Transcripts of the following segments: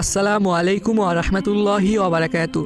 আসসালামু আলাইকুম রহমতুল্লাহি ওবরাকাতু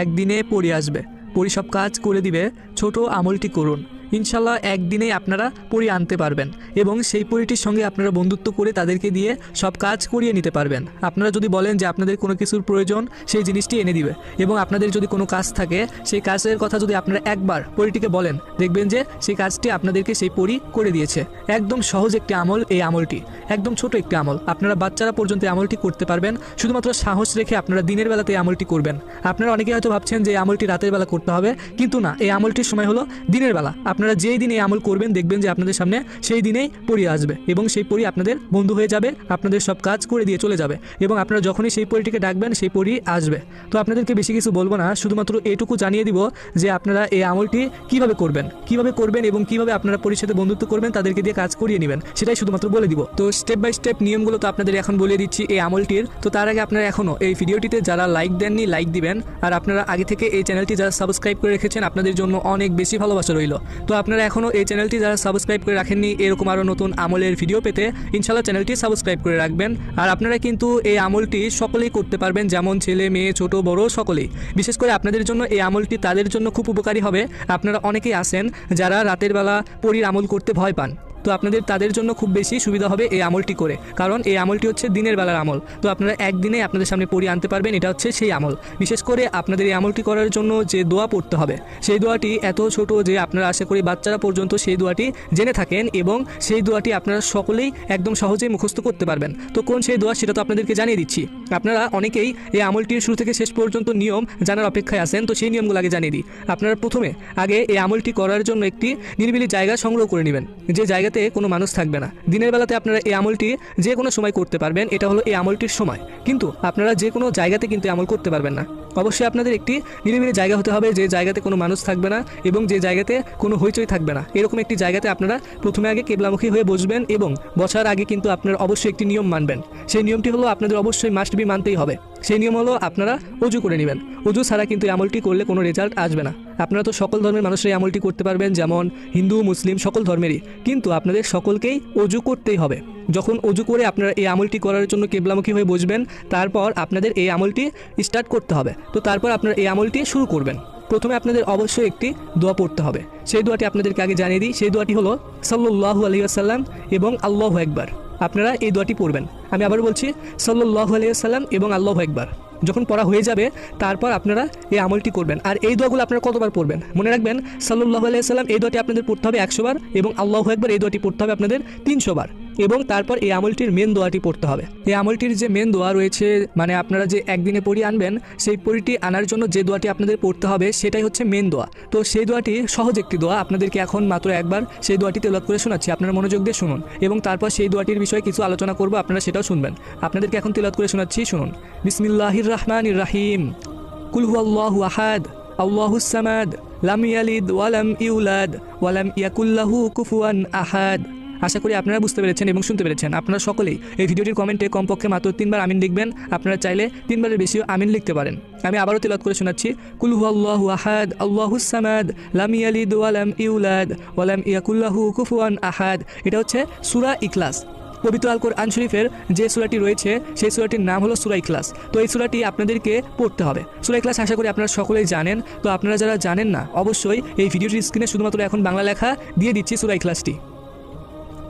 একদিনে পড়ে আসবে। পরি সব কাজ করে দিবে। ছোট আমলটি করুন। ইনশাল্লাহ একদিনেই আপনারা পড়ি আনতে পারবেন এবং সেই পরিটির সঙ্গে আপনারা বন্ধুত্ব করে তাদেরকে দিয়ে সব কাজ করিয়ে নিতে পারবেন। আপনারা যদি বলেন যে আপনাদের কোনো কিছুর প্রয়োজন, সেই জিনিসটি এনে দিবে এবং আপনাদের যদি কোনো কাজ থাকে, সেই কাজের কথা যদি আপনারা একবার পরিটিকে বলেন, দেখবেন যে সেই কাজটি আপনাদেরকে সেই পরি করে দিয়েছে। একদম সহজ একটি আমল এই আমলটি, একদম ছোট একটি আমল। আপনারা বাচ্চারা পর্যন্ত আমলটি করতে পারবেন, শুধুমাত্র সাহস রেখে আপনারা দিনের বেলাতে এই আমলটি করবেন। আপনারা অনেকে হয়তো ভাবছেন যে আমলটি রাতের বেলা করতে হবে, কিন্তু না, এই আমলটির সময় হলো দিনের বেলা। আপনারা যেই দিন এই আমল করবেন, দেখবেন যে আপনাদের সামনে সেই দিনেই পরি আসবে এবং সেই পরি আপনাদের বন্ধু হয়ে যাবে, আপনাদের সব কাজ করে দিয়ে চলে যাবে এবং আপনারা যখনই সেই পরিটিকে ডাকবেন, সেই পরি আসবে। তো আপনাদেরকে বেশি কিছু বলব না, শুধুমাত্র এটুকু জানিয়ে দিব যে আপনারা এই আমলটি কীভাবে করবেন কীভাবে করবেন এবং কীভাবে আপনারা সাথে বন্ধুত্ব করবেন, তাদেরকে দিয়ে কাজ করিয়ে নেবেন, সেটাই শুধুমাত্র বলে দিব। তো স্টেপ বাই স্টেপ নিয়মগুলো তো আপনাদের এখন বলে দিচ্ছি এই আমলটির। তো তার আগে আপনারা এখনও এই ভিডিওটিতে যারা লাইক দেননি লাইক দিবেন। আর আপনারা আগে থেকে এই চ্যানেলটি যারা সাবস্ক্রাইব করে রেখেছেন, আপনাদের জন্য অনেক বেশি ভালোবাসা রইল। তো আপনারা এখনও এই চ্যানেলটি যারা সাবস্ক্রাইব করে রাখেননি, এরকম আরও নতুন আমলের ভিডিও পেতে ইনশাল্লাহ চ্যানেলটি সাবস্ক্রাইব করে রাখবেন। আর আপনারা কিন্তু এই আমলটি সকলেই করতে পারবেন, যেমন ছেলে, মেয়ে, ছোট, বড়, সকলেই। বিশেষ করে আপনাদের জন্য এই আমলটি তাদের জন্য খুব উপকারী হবে। আপনারা অনেকেই আসেন যারা রাতের বেলা পরির আমল করতে ভয় পান। তো আপনাদের তাদের জন্য খুব বেশি সুবিধা হবে এই আমলটি করে। কারণ এই আমলটি হচ্ছে দিনের বেলার আমল। তো আপনারা একদিনে আপনাদের সামনে পড়ি আনতে পারবেন, এটা হচ্ছে সেই আমল। বিশেষ করে আপনাদের এই আমলটি করার জন্য যে দোয়া পড়তে হবে, সেই দোয়াটি এত ছোট যে আপনারা আশা করি বাচ্চারা পর্যন্ত সেই দোয়াটি জেনে থাকেন এবং সেই দোয়াটি আপনারা সকলেই একদম সহজেই মুখস্থ করতে পারবেন। তো কোন সেই দোয়া, সেটা তো আপনাদেরকে জানিয়ে দিচ্ছি। আপনারা অনেকেই এই আমলটির শুরু থেকে শেষ পর্যন্ত নিয়ম জানার অপেক্ষায় আছেন, তো সেই নিয়মগুলো আগে জানিয়ে দিই। আপনারা প্রথমে আগে এই আমলটি করার জন্য একটি নিরিবিলি জায়গা সংগ্রহ করে নেবেন। যে জায়গাতে কোনো মানুষ থাকবে না। দিনের বেলাতে আপনারা এই আমলটি যে কোনো সময় করতে পারবেন, এটা হলো এই আমলটির সময়। কিন্তু আপনারা যে কোনো জায়গাতে কিন্তু আমল করতে পারবেন না। অবশ্যই আপনাদের একটি নিরিবিলি জায়গা হতে হবে যে জায়গাতে কোনো মানুষ থাকবে না এবং যে জায়গাতে কোনো হইচই থাকবে না। এরকম একটি জায়গাতে আপনারা প্রথমে আগে কেবলামুখী হয়ে বসবেন এবং বসার আগে কিন্তু আপনারা অবশ্যই একটি নিয়ম মানবেন। সেই নিয়মটি হলো আপনাদের অবশ্যই মাস্ট বি মানতেই হবে। সেই নিয়ম হলো আপনারা অজু করে নেবেন। অজু ছাড়া কিন্তু এই আমলটি করলে কোনো রেজাল্ট আসবে না। আপনারা তো সকল ধর্মের মানুষের এই আমলটি করতে পারবেন, যেমন হিন্দু, মুসলিম, সকল ধর্মেরই। কিন্তু আপনাদের সকলকেই অজু করতেই হবে। যখন অজু করে আপনারা এই আমলটি করার জন্য কেবলামুখী হয়ে বসবেন, তারপর আপনাদের এই আমলটি স্টার্ট করতে হবে। তো তারপর আপনারা এই আমলটি শুরু করবেন। প্রথমে আপনাদের অবশ্যই একটি দোয়া পড়তে হবে। সেই দোয়াটি আপনাদেরকে আগে জানিয়ে দিই। সেই দোয়াটি হলো সাল্লু আলিয়াল্লাম এবং আল্লাহ একবার আপনারা এই দোয়াটি পড়বেন। আমি আবার বলছি সাল্লাহ আলিয়াল্লাম এবং আল্লাহ একবার যখন পড়া হয়ে যাবে, তারপর আপনারা এই আমলটি করবেন। আর এই দোয়াগুলো আপনারা কতবার পড়বেন? মনে রাখবেন সাল্লাহ সাল্লাম এই দোয়াটি আপনাদের পড়তে হবে একশোবার এবং আল্লাহ একবার এই দোয়াটি পড়তে হবে আপনাদের তিনশো বার। এবং তারপর এই আমলটির মেন দোয়াটি পড়তে হবে। এই আমলটির যে মেন দোয়া রয়েছে মানে আপনারা যে একদিনে পড়ি আনবেন, সেই পরিটি আনার জন্য যে দোয়াটি আপনাদের পড়তে হবে, সেটাই হচ্ছে মেন দোয়া। তো সেই দোয়াটি সহজ একটি দোয়া, আপনাদেরকে এখন মাত্র একবার সেই দোয়াটি তেলাত করে শোনাচ্ছি, আপনারা মনোযোগ দিয়ে শুনুন। এবং তারপর সেই দোয়াটির বিষয়ে কিছু আলোচনা করব, আপনারা সেটাও শুনবেন। আপনাদেরকে এখন তেলাত করে শোনাচ্ছি, শুনুন। বিসমিল্লাহির রহমানির রাহিম। কুলহু আহাদ আল্লাহুসামাদ লাম ইয়ালিদ ওয়ালাম ইউলাদ ওয়ালাম ইয়াকুল্লাহু কুফুয়ান আহাদ। আশা করি আপনারা বুঝতে পেরেছেন এবং শুনতে পেরেছেন। আপনারা সকলেই এই ভিডিওটির কমেন্টে কমপক্ষে মাত্র তিনবার আমিন লিখবেন। আপনারা চাইলে তিনবারের বেশিও আমিন লিখতে পারেন। আমি আবারও তেলাত করে শোনাচ্ছি কুলহু আল্লাহু আহাদ আল্লাহুসামাদ লাম ইয়ালিদ ওয়ালাম ইউলাদ ওয়ালাম ইয়াকুল্লাহু কুফুয়ান আহাদ। এটা হচ্ছে সুরা ইখলাস। পবিত্র আল কোরআন শরীফের যে সুরাটি রয়েছে, সেই সুরাটির নাম হলো সুরাই ক্লাস তো এই সুরাটি আপনাদেরকে পড়তে হবে। সুরাই ক্লাস আশা করি আপনারা সকলেই জানেন। তো আপনারা যারা জানেন না, অবশ্যই এই ভিডিওটির স্ক্রিনে শুধুমাত্র এখন বাংলা লেখা দিয়ে দিচ্ছি সুরাই ক্লাসটি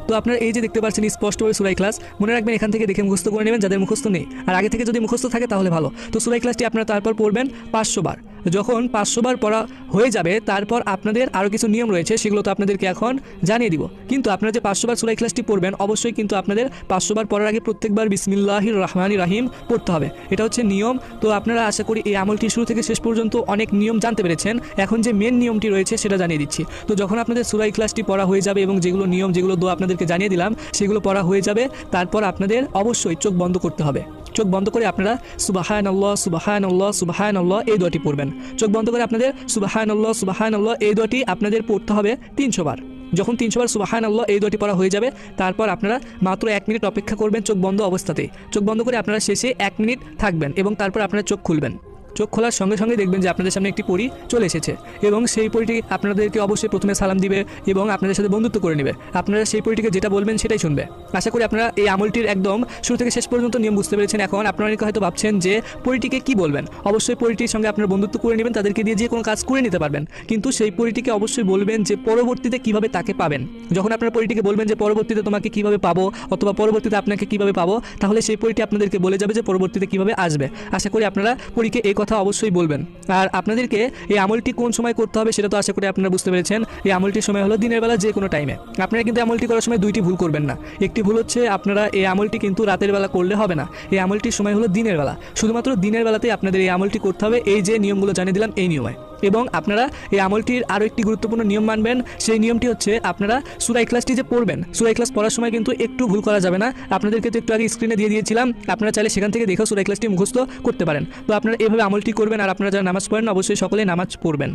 তো আপনার এই যে দেখতে পাচ্ছেন স্পষ্টভাবে সুরাই ক্লাস মনে রাখবেন এখান থেকে দেখে মুখস্থ করে নেবেন, যাদের মুখস্থ নেই। আর আগে থেকে যদি মুখস্থ থাকে তাহলে ভালো। তো সুরাই ক্লাসটি আপনারা তারপর পড়বেন পাঁচশো বার। যখন পাঁচশো বার পড়া হয়ে যাবে, তারপর আপনাদের আরও কিছু নিয়ম রয়েছে, সেগুলো তো আপনাদেরকে এখন জানিয়ে দিব। কিন্তু আপনারা যে পাঁচশো বার সুরাই ক্লাসটি পড়বেন, অবশ্যই কিন্তু আপনাদের পাঁচশো বার পড়ার আগে প্রত্যেকবার বিসমিল্লাহির রহমানি রাহিম পড়তে হবে। এটা হচ্ছে নিয়ম। তো আপনারা আশা করি এই আমলটি শুরু থেকে শেষ পর্যন্ত অনেক নিয়ম জানতে পেরেছেন। এখন যে মেন নিয়মটি রয়েছে, সেটা জানিয়ে দিচ্ছি। তো যখন আপনাদের সুরাই ক্লাসটি পড়া হয়ে যাবে এবং যেগুলো নিয়ম, যেগুলো দো আপনাদেরকে জানিয়ে দিলাম, সেগুলো পড়া হয়ে যাবে। তারপর আপনাদের অবশ্যই চোখ বন্ধ করতে হবে। চোখ বন্ধ করে আপনারা সুবাহান আল্লাহ সুবাহান আল্লাহ সুবাহান আল্লাহ এই দোয়াটি পড়বেন। চোখ বন্ধ করে আপনাদের সুবাহান আল্লাহ সুবাহান আল্লাহ এই দোয়াটি আপনাদের পড়তে হবে তিনশো বার। যখন তিনশো বার সুবাহান আল্লাহ এই দুটি পড়া হয়ে যাবে, তারপর আপনারা মাত্র এক মিনিট অপেক্ষা করবেন চোখ বন্ধ অবস্থাতেই। চোখ বন্ধ করে আপনারা শেষে এক মিনিট থাকবেন এবং তারপর আপনারা চোখ খুলবেন। চোখ খোলার সঙ্গে সঙ্গে দেখবেন যে আপনাদের সামনে একটি পরি চলে এসেছে এবং সেই পরিটি আপনাদেরকে অবশ্যই প্রথমে সালাম দিবে এবং আপনাদের সাথে বন্ধুত্ব করে নেবে। আপনারা সেই পরিটিকে যেটা বলবেন সেটাই শুনবে। আশা করি আপনারা এই আমলটির একদম শুরু থেকে শেষ পর্যন্ত নিয়ম বুঝতে পেরেছেন। এখন আপনারা হয়তো ভাবছেন যে পরিটিকে কি বলবেন? অবশ্যই পরিটির সঙ্গে আপনার বন্ধুত্ব করে নেবেন, তাদেরকে দিয়ে যে কোনো কাজ করে নিতে পারবেন। কিন্তু সেই পরিটিকে অবশ্যই বলবেন যে পরবর্তীতে কীভাবে তাকে পাবেন? যখন আপনার পরিটিকে বলবেন যে পরবর্তীতে তোমাকে কীভাবে পাবো অথবা পরবর্তীতে আপনাকে কীভাবে পাবো, তাহলে সেই পরিটি আপনাদেরকে বলে যাবে যে পরবর্তীতে কীভাবে আসবে। আশা করি আপনারা পরীকে এই অবশ্যই বলবেন। আর আপনাদেরকে এই আমলটি কোন সময় করতে হবে সেটা তো আশা করি আপনারা বুঝতে পেরেছেন। এই আমলটির সময় হলো দিনের বেলা যে কোনো টাইমে আপনারা কিন্তু আমলটি করার সময় দুইটি ভুল করবেন না। একটি ভুল হচ্ছে আপনারা এই আমলটি কিন্তু রাতের বেলা করলে হবে না। এই আমলটির সময় হলো দিনের বেলা। শুধুমাত্র দিনের বেলাতেই আপনাদের এই আমলটি করতে হবে। এই যে নিয়মগুলো জানিয়ে দিলাম, এই নিয়মে। এবং আপনারা এই আমলটির আরও একটি গুরুত্বপূর্ণ নিয়ম মানবেন। সেই নিয়মটি হচ্ছে আপনারা সুরাই ক্লাসটি যে পড়বেন সুরাই ক্লাস পড়ার সময় কিন্তু একটু ভুল করা যাবে না। আপনাদেরকে তো একটু আগে স্ক্রিনে দিয়ে দিয়েছিলাম, আপনারা চাইলে সেখান থেকে দেখেও সুরাই ক্লাসটি মুখস্থ করতে পারেন। তো আপনারা এভাবে আমলটি করবেন আর আপনারা যারা নামাজ পড়েন, অবশ্যই সকলে নামাজ পড়বেন।